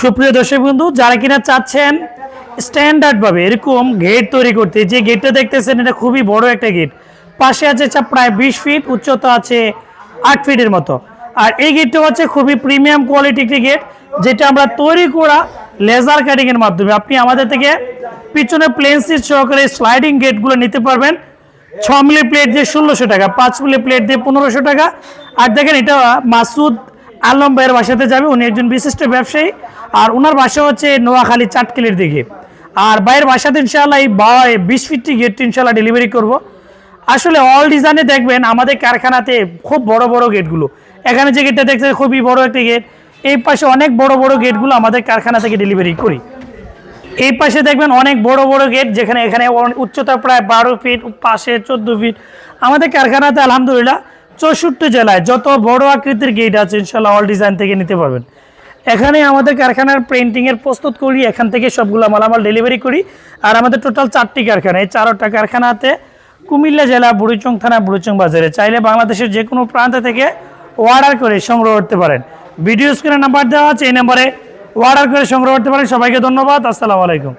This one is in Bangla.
সুপ্রিয় দর্শক বন্ধু, যারা কিনা চাচ্ছেন স্ট্যান্ডার্ড ভাবে এরকম গেট তৈরি করতে, যে গেটটা দেখতেছেন, এটা খুবই বড় একটা গেট পাশে আছে প্রায় বিশ ফিট উচ্চতা আছে আট ফিটের মতো। আর এই গেটটা হচ্ছে খুবই প্রিমিয়াম কোয়ালিটি একটি গেট যেটা আমরা তৈরি করা লেজার কাটিং এর মাধ্যমে। আপনি আমাদের থেকে পিছনে প্লেন সিট সহকারে স্লাইডিং গেটগুলো নিতে পারবেন। ছ মিলি প্লেট দিয়ে ষোলোশো টাকা, পাঁচ মিলি প্লেট দিয়ে পনেরোশো টাকা। আর দেখেন, এটা মাসুদ আলম ভাইয়ের বাসাতে যাবে। উনি একজন বিশিষ্ট ব্যবসায়ী। আর ওনার বাসা হচ্ছে নোয়াখালী চাটকিলির দিকে। আর ভাইয়ের বাসাতে ইনশাআল্লাহ এই বা- বিশ ফিটটি গেটটি ইনশাআল্লাহ ডেলিভারি করব। আসলে অল ডিজাইনে দেখবেন, আমাদের কারখানাতে খুব বড় বড় গেটগুলো এখানে যে গেটটা দেখছেন, খুবই বড় একটি গেট এই পাশে অনেক বড় বড় গেটগুলো আমাদের কারখানা থেকে ডেলিভারি করি। এই পাশে দেখবেন অনেক বড় বড় গেট যেখানে, এখানে উচ্চতা প্রায় বারো ফিট পাশে চোদ্দ ফিট আমাদের কারখানাতে আলহামদুলিল্লাহ চৌষট্টি জেলায় যত বড় আকৃতির গেট আছে ইনশাল্লাহ অল ডিজাইন থেকে নিতে পারবেন। এখানে আমাদের কারখানার প্রিন্টিংয়ের প্রস্তুত করি, এখান থেকে সবগুলো মালামাল ডেলিভারি করি। আর আমাদের টোটাল চারটি কারখানা, এই চারটা কারখানাতে কুমিল্লা জেলা, বুড়িচং থানা, বুড়িচং বাজারে। চাইলে বাংলাদেশের যে কোনো প্রান্ত থেকে অর্ডার করে সংগ্রহ করতে পারেন। ভিডিও স্ক্রিনে নাম্বার দেওয়া আছে, এই নাম্বারে অর্ডার করে সংগ্রহ করতে পারেন। সবাইকে ধন্যবাদ, আসসালামু আলাইকুম।